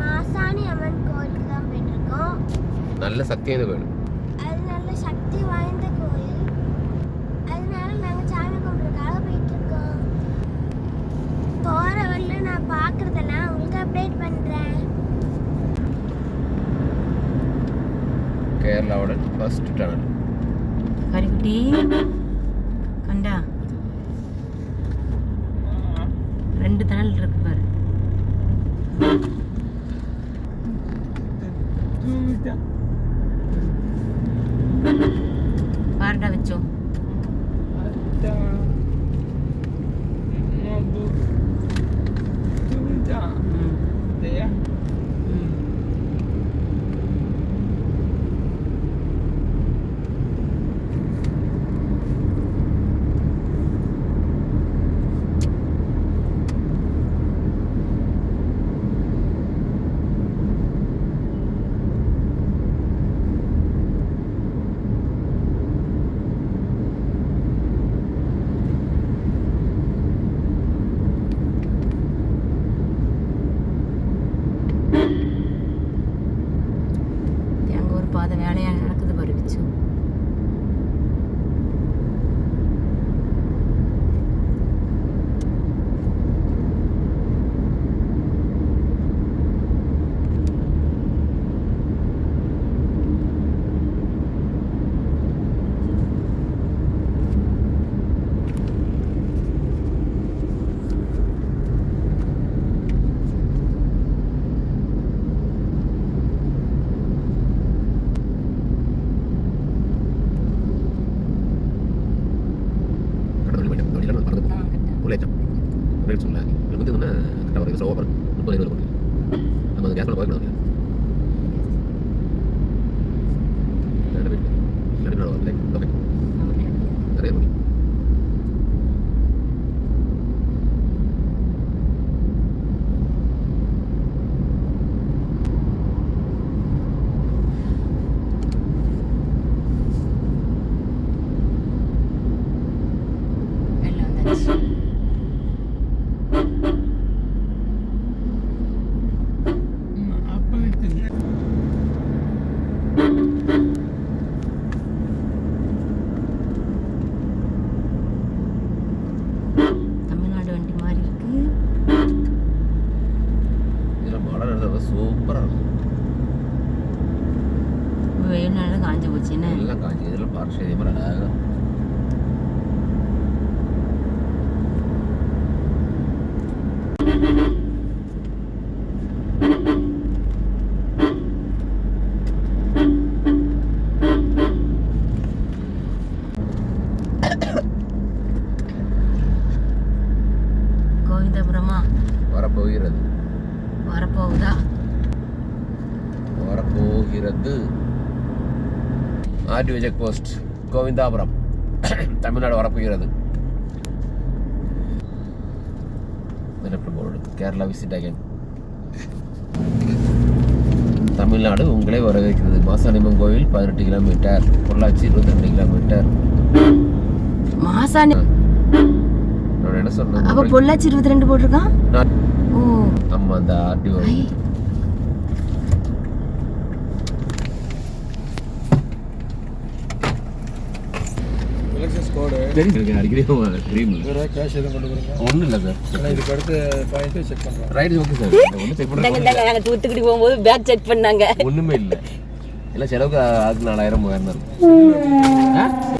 மாசாணி அம்மன் கோயிலுக்கு தான் போயிட்டுருக்கோம். நல்ல சக்தி வாய்ந்த கோயில். அது நல்ல சக்தி வாய்ந்த கோயில். அதனால நாங்கள் சாமி கும்பிட்றதுக்காக போயிட்டுருக்கோம். போகிற வழியில் நான் பார்க்குறதெல்லாம் உங்களுக்கு அப்டேட் பண்ணுறேன் கேரளாவோட ஃபர்ஸ்ட் டனல் கறிக்குட்டி நாள் காஞ்சு போச்சு என்ன எல்லாம் காஞ்சி இதெல்லாம் பார்க் இதே மாதிரி அழகாக கோவிந்தபுரமா? வரப்போகிறது. வரப்போகுதா? வரப்போகிறது. RTO check post. Govindapuram. Tamil Nadu வரப்போகிறது. Kerala visit again. தமிழ்நாடு உங்களை வரவேற்கிறது. மாசாணிமன் கோவில் பதினெட்டு கிலோமீட்டர். பொள்ளாச்சி இருபத்தி ரெண்டு கிலோமீட்டர். மாசாணி நான் என்ன அப்ப சொன்னேன் பொள்ளாச்சி இருபத்தி ரெண்டு போட்டிருக்கான்? நான் ஓ. ஆமா அந்த ஆர்டிஓ ஐ. எலெக்ஷன்ஸ் கோடு தெரியும் அடிக்கடி ட்ரீம் வேறு கேஷ் எதுவும் கொண்டு போகிறீங்க ஒன்றும் இல்லை சார் ஆனால் இதுக்கு அடுத்து பாயிண்ட்டு செக் பண்ணுறோம் ரைட் ஓகே சார் ஒன்றும் செக் இந்தாங்க பண்ண இந்தாங்க நாங்கள் தூத்துக்குடி போகும்போது பேக் செக் பண்ணாங்க. ஒண்ணுமே இல்ல. எல்லாம் செலவுக்கு ஆகுது நாலாயிரம் மூவாயிரம் தான் இருக்கும்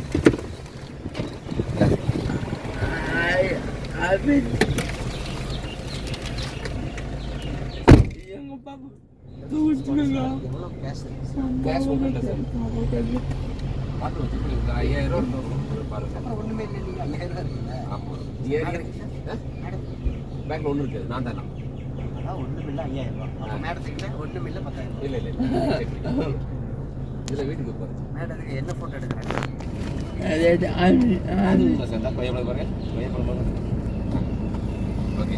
இல்ல சார். வச்சுக்கோங்க. ஐயாயிரம் ரூபா பாருங்க. ஆ? பேங்க்ல ஒண்ணும் இருக்காது நான் தானே? இல்ல இல்ல இல்ல. இதுல வீட்டுக்கு பாருங்க. அது உண்மை சார். இந்தா பையன் பாருங்க? பையன் பாருங்க? ஓகே.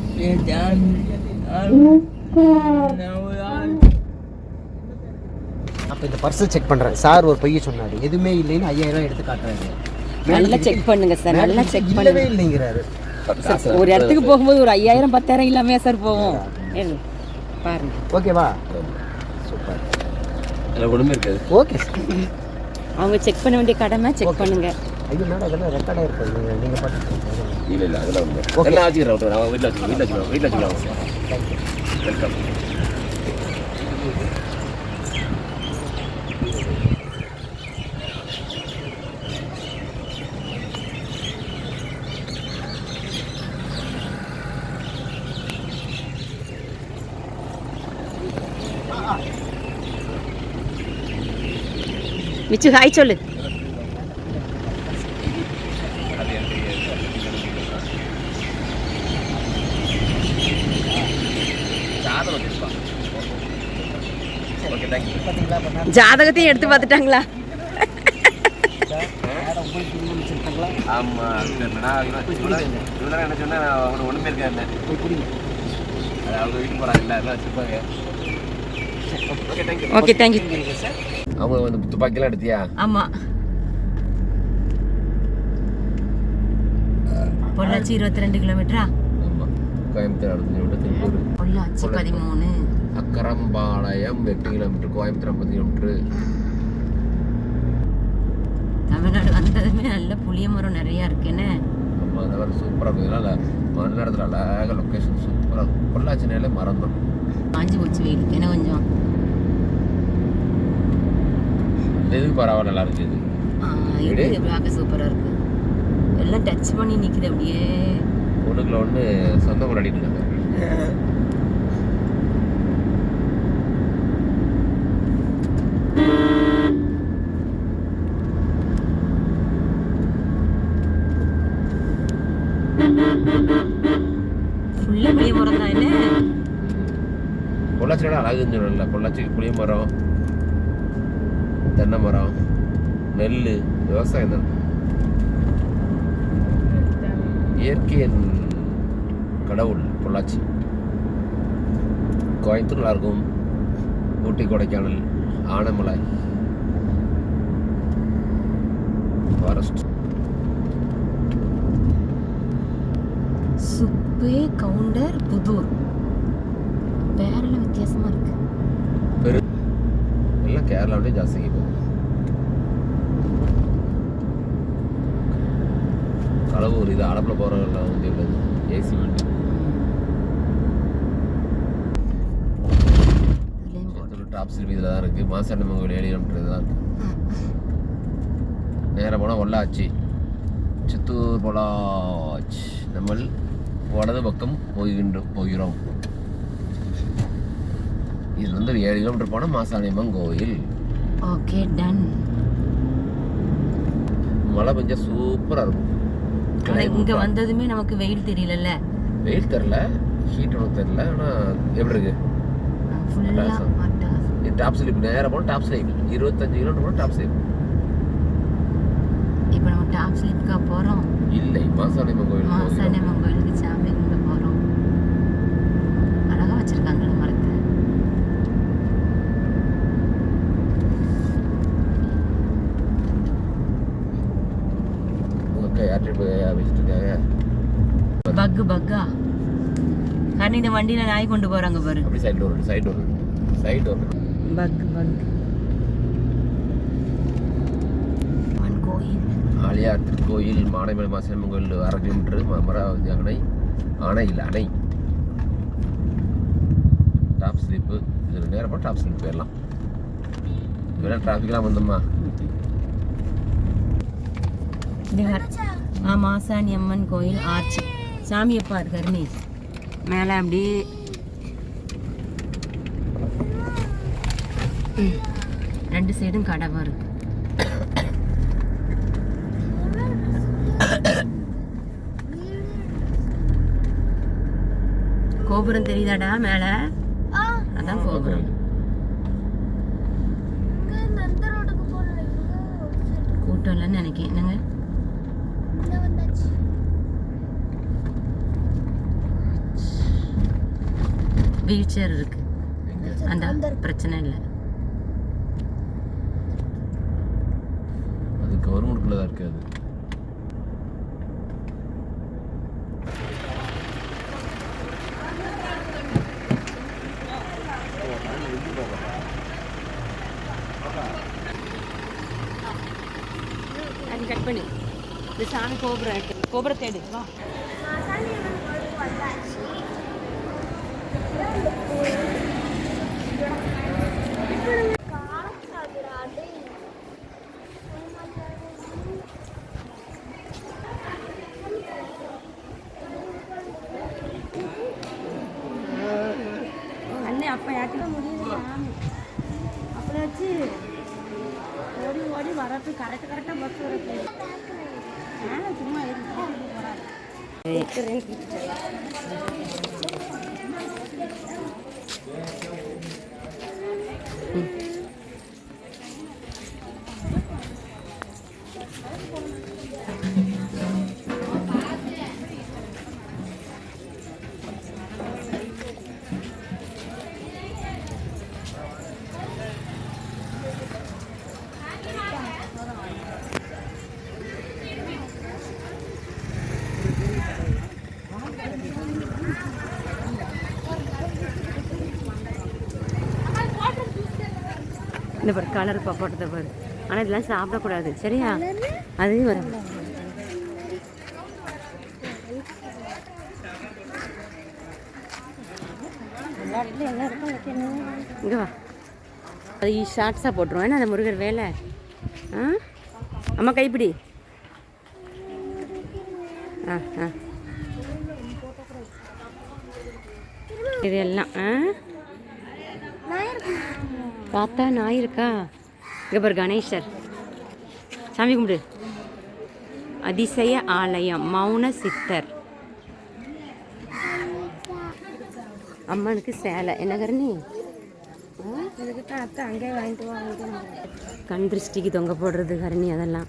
அப்போ இந்த பர்ஸை செக் பண்ணுறேன் சார் ஒரு பைய சொன்னார். எதுவுமே இல்லைன்னு ஐயாயிரம் எடுத்து காட்டுறாரு. நல்லா செக் பண்ணுங்க சார் நல்லா செக் பண்ணுங்க. இல்லைங்கிறாரு. சார், ஒரு இடத்துக்கு போகும்போது ஒரு ஐயாயிரம் பத்தாயிரம் இல்லாமையா சார் போவோம்? ஏன்? பாருங்க. ஓகேவா சூப்பர் அதில் ஒன்றுமே இருக்காது. ஓகே சார் அவங்க செக் பண்ண வேண்டிய கடமை செக் பண்ணுங்க. ஐயோ மேடம் அதெல்லாம் ரெக்கார்டாக இருக்காது நீங்கள் பார்த்து இல்லை இல்லை அதெல்லாம் ஒன்று எல்லாம் வச்சுக்கிறேன் வீட்டில் வச்சுக்கலாம் வீட்டில் வச்சுக்கலாம் வீட்டில் வச்சுக்கலாம் வெல்கம் மிச்சு ஹாய் சொல்லு. ஜாதகத்தையும் எடுத்து பார்த்துட்டாங்களா? இவன் என்ன இருக்காது. போய் குடிங்க அது அவங்க வீட்டுக்கு வச்சுருப்பாங்க okay thank you okay thank you sir அவங்க வந்து துப்பாக்கிலாம் எடுத்தியா? ஆமா. பொள்ளாச்சி இருபத்தி ரெண்டு கிலோமீட்டரா ஆமாம் கோயம்புத்தூர் அடுத்த கிலோமீட்டர் திருப்பூர். பொள்ளாச்சி பதிமூணு. அக்கரம்பாளையம் எட்டு கிலோமீட்டர் கோயம்புத்தூர் ஐம்பது கிலோமீட்டர் தமிழ்நாடு வந்ததுமே நல்ல புளிய மரம் நிறைய இருக்குன்னு நம்ம அதை வேறு சூப்பராக இருக்கும். இதெல்லாம் மறுநேரத்தில் அழகாக லொக்கேஷன் சூப்பராக இருக்கும். பொள்ளாச்சினாலே மரம் தான். காஞ்சி போச்சு வெயில் ஏன்னா கொஞ்சம்? இது பரவாயில்ல நல்லா இருக்கு இது ஆ, இது பார்க்க சூப்பரா இருக்கு? எல்லாம் டச் பண்ணி நிக்குது அப்படியே. ஒன்றுக்குள்ள ஒன்று சொந்த கொண்டாடிட்டு இருக்காங்க. பொள்ளாச்சியோட அழகுன்னு சொல்லல பொள்ளாச்சி புளிய மரம். தென்னை மரம் நெல் விவசாயம் தான். இயற்கையின் கடவுள் பொள்ளாச்சி. கோயம்புத்தூர் இருக்கும் ஊட்டி கொடைக்கானல் ஆனமலை. ஃபாரஸ்ட். சுப்பே கவுண்டர் புதூர். பேரெல்லாம் வித்தியாசமா இருக்கு? பெரு எல்லாம் கேரளாவிலே ஜாஸ்திக்கு போகும் கடவுர் இது அளப்பில் போகிறவங்களாம் வந்து இவ்வளவு ஏசி வண்டி டாப் சிலிப் இதில் தான் இருக்குது மாசாண்டி கோயில் ஏழு கிலோமீட்டர் தான் இருக்குது நேராக போனால் பொள்ளாச்சி சித்தூர் பொள்ளாச்சி நம்ம வலது பக்கம் போகின்ற போகிறோம் இது வந்து ஒரு ஏழு கிலோமீட்டர் போனால் மாசாணியம்மன் கோயில் ஓகே டன் மழை பெஞ்சா சூப்பராக இருக்கும் இங்க வந்ததுமே நமக்கு வெயில் தெரியலல்ல. வெயில் தெரில ஹீட் ஒன்றும் தெரில ஆனால் எப்படி இருக்கு? டாப் ஸ்லிப் நேராக போனால் டாப் ஸ்லிப் இருபத்தஞ்சு கிலோமீட்டர் போனால் டாப் ஸ்லிப் இப்ப நம்ம டாப் ஸ்லிப்கா போறோம். இல்லை மாசாணியம்மன் கோயில் போகிறோம். மாசாணியம்மன் கோயிலுக்கு சாமி பக்கு பக்கா. கண்ணு இந்த வண்டியில நாய் கொண்டு போறாங்க பாரு. அப்படி சைடு ஒரு சைடு ஒரு சைடு ஒரு பக்கு பக்கு. மண் கோயில். ஆலியார் திருக்கோயில் மாடைமலை மாசாணியம்மன் கோயில் அரை கிலோமீட்டர் அமராவதி அணை அணை இல்லை அணை. டாப் ஸ்லிப்பு இதில் நேரம் போனால் டாப் ஸ்லிப் போயிடலாம் இதெல்லாம் டிராஃபிக்லாம் வந்தோம்மா. இது ஹர்- ஆ மாசாணி அம்மன் கோயில் ஆர்ச் சாமி எப்பா இருக்காரு நீ. மேலே அப்படியே ம். ரெண்டு சைடும் கடை வரும் கோபுரம் தெரியுதாடா மேலே? அதான் கோபுரம். கூட்டம் இல்லைன்னு நினைக்கிறேன். என்னங்க? வீல் சேர் இருக்கு அந்த பிரச்சனை இல்லை. அது கவர்மெண்ட்குள்ள தான் இருக்காது கட் பண்ணி. இந்த சாமி கோபுரம் கோபுரத்தை எடுத்து வா. அப்போ யாத்திரை முடியுது சாமி? அப்படி வச்சு ஓடி ஓடி வரப்போ கரெக்ட் கரெக்டாக பஸ் வரப்போ ஆ சும்மா இந்த பாரு கலர் போட்டதை பாரு. ஆனால் இதெல்லாம் சாப்பிடக்கூடாது. சரியா? அதே வரும் இங்கே வா. அது ஷார்ட்ஸாக போட்டுருவோம். ஏன்னா அந்த முருகர் வேலை? ஆ? அம்மா கைப்பிடி. ஆ ஆ. இது எல்லாம் ஆ? பார்த்தா நாய் இருக்கா? இங்கே பாரு கணேசர். சாமி கும்பிடு. அதிசய ஆலயம் மௌன சித்தர். அம்மனுக்கு சேலை. என்ன கருணி. கண் திருஷ்டிக்கு தொங்க போடுறது கருணி அதெல்லாம்.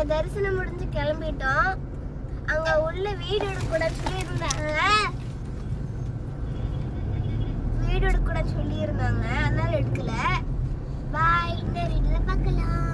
நாங்க தரிசனம் முடிஞ்சு கிளம்பிட்டோம். அங்கே உள்ள வீடு எடுக்கூட சொல்லியிருந்தாங்க. வீடு எடுக்கூட சொல்லியிருந்தாங்க. அதனால எடுக்கல. பாய் இந்த வீட்டில் பார்க்கலாம்.